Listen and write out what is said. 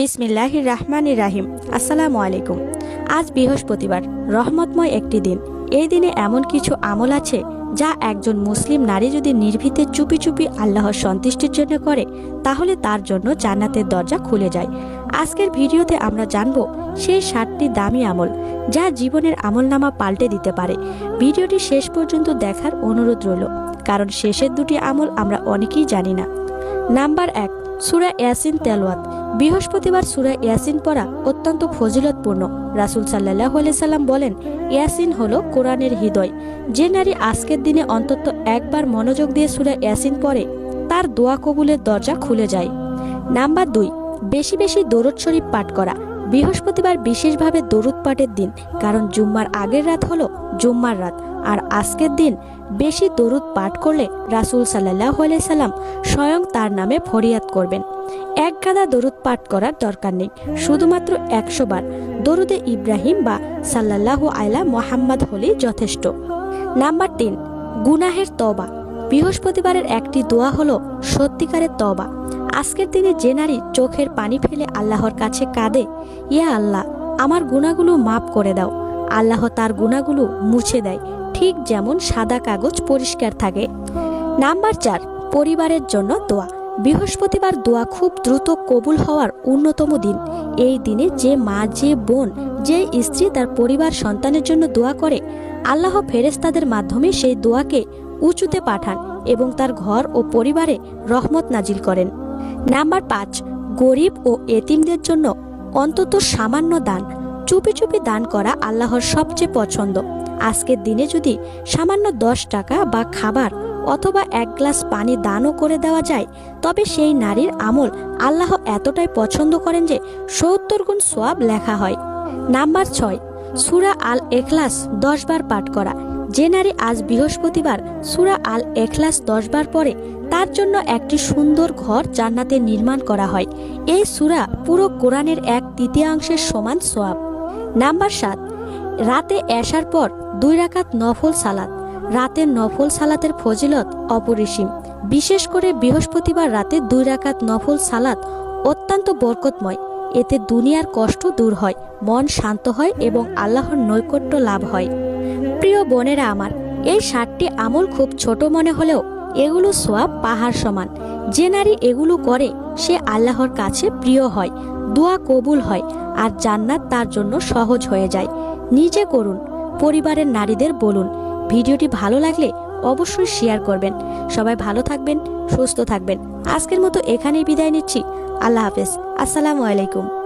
বিসমিল্লাহির রাহমানি রাহিম আসসালামু আলাইকুম। আজ বৃহস্পতিবার, রহমতময় একটি দিন। এই দিনে এমন কিছু আমল আছে যা একজন মুসলিম নারী যদি নির্ভীতে চুপি চুপি আল্লাহর সন্তুষ্টির জন্য করে, তাহলে তার জন্য জান্নাতের দরজা খুলে যায়। আজকের ভিডিওতে আমরা জানব সেই সাতটি দামি আমল যা জীবনের আমলনামা পাল্টে দিতে পারে। ভিডিওটি শেষ পর্যন্ত দেখার অনুরোধ রইল, কারণ শেষের দুটি আমল আমরা অনেকেই জানি না। নাম্বার এক, সুরা ইয়াসিন তেলওয়াত। বৃহস্পতিবার সুরা ইয়াসিন পড়া অত্যন্ত ফজিলতপূর্ণ। রাসুল সাল্লাহ সাল্লাম বলেন, ইয়াসিন হল কোরআনের হৃদয়। যে নারী আজকের দিনে অন্তত একবার মনোযোগ দিয়ে সুরা ইয়াসিন পড়ে, তার দোয়া কবুলের দরজা খুলে যায়। নাম্বার দুই, বেশি বেশি দরুদ শরীফ পাঠ করা। বৃহস্পতিবার বিশেষভাবে দরুদ পাঠের দিন, কারণ জুম্মার আগের রাত হলো জুম্মার রাত। আর আজকের দিন বেশি দরুদ পাঠ করলে রাসুল সাল্লাহ সাল্লাম স্বয়ং তার নামে ফরিয়াদ করবেন। এক গাদা দরুদ পাঠ করার দরকার নেই। শুধুমাত্র একশো বার দরুদে ইব্রাহিম বা সাল্লাল্লাহু আয়লা মোহাম্মদ হলেই যথেষ্ট। নাম্বার তিন, গুনাহের তবা বৃহস্পতিবারের একটি দোয়া হলো সত্যিকারের তবা আজকের দিনে যে নারী চোখের পানি ফেলে আল্লাহর কাছে কাঁদে, ইয়া আল্লাহ, আমার গুণাগুলো মাফ করে দাও। আল্লাহ তার গুণাগুলো মুছে দেয়, ঠিক যেমন সাদা কাগজ পরিষ্কার থাকে। নাম্বার চার, পরিবারের জন্য দোয়া। বৃহস্পতিবার দোয়া খুব দ্রুত কবুল হওয়ার অন্যতম দিন। এই দিনে যে মা, যে বোন, যে স্ত্রী তার পরিবার সন্তানের জন্য দোয়া করে, আল্লাহ ফেরেস্তাদের মাধ্যমে সেই দোয়াকে উঁচুতে পাঠান এবং তার ঘর ও পরিবারে রহমত নাজিল করেন। নাম্বার পাঁচ, গরিব ও এতিমদের জন্য অন্তত সামান্য দান। চুপি চুপি দান করা আল্লাহর সবচেয়ে পছন্দ। আজকের দিনে যদি সামান্য দশ টাকা বা খাবার অথবা এক গ্লাস পানি দানও করে দেওয়া যায়, তবে সেই নারীর আমল আল্লাহ এতটাই পছন্দ করেন যে সত্তর গুণ সোয়াব লেখা হয়। নাম্বার ছয়, সুরা আল এখলাস দশ বার পাঠ করা। যে নারী আজ বৃহস্পতিবার সুরা আল এখলাস দশ বার পরে তার জন্য একটি সুন্দর ঘর জান্নাতে নির্মাণ করা হয়। এই সুরা পুরো কোরআনের এক তৃতীয়াংশের সমান সোয়াব নাম্বার সাত, রাতে এসার পর দুই রাকাত নফল সালাত। রাতের নফল সালাতের ফজিলত অপরিসীম। বিশেষ করে বৃহস্পতিবার রাতে দুই রাকাত নফল সালাত অত্যন্ত বরকতময়। এতে দুনিয়ার কষ্ট দূর হয়, মন শান্ত হয় এবং আল্লাহর নৈকট্য লাভ হয়। প্রিয় বোনেরা আমার, এই সাতটি আমল খুব ছোট মনে হলেও এগুলো সোয়াব পাহাড় সমান। যে নারী এগুলো করে, সে আল্লাহর কাছে প্রিয় হয়। দোয়া কবুল হয় আর জান্নাত তার জন্য সহজ হয়ে যায়। নিজে করুন, পরিবারের নারীদের বলুন। ভিডিওটি ভালো লাগলে অবশ্যই শেয়ার করবেন। সবাই ভালো থাকবেন, সুস্থ থাকবেন। আজকের মতো এখানেই বিদায় নিচ্ছি। আল্লাহ হাফেজ। আসসালামু আলাইকুম।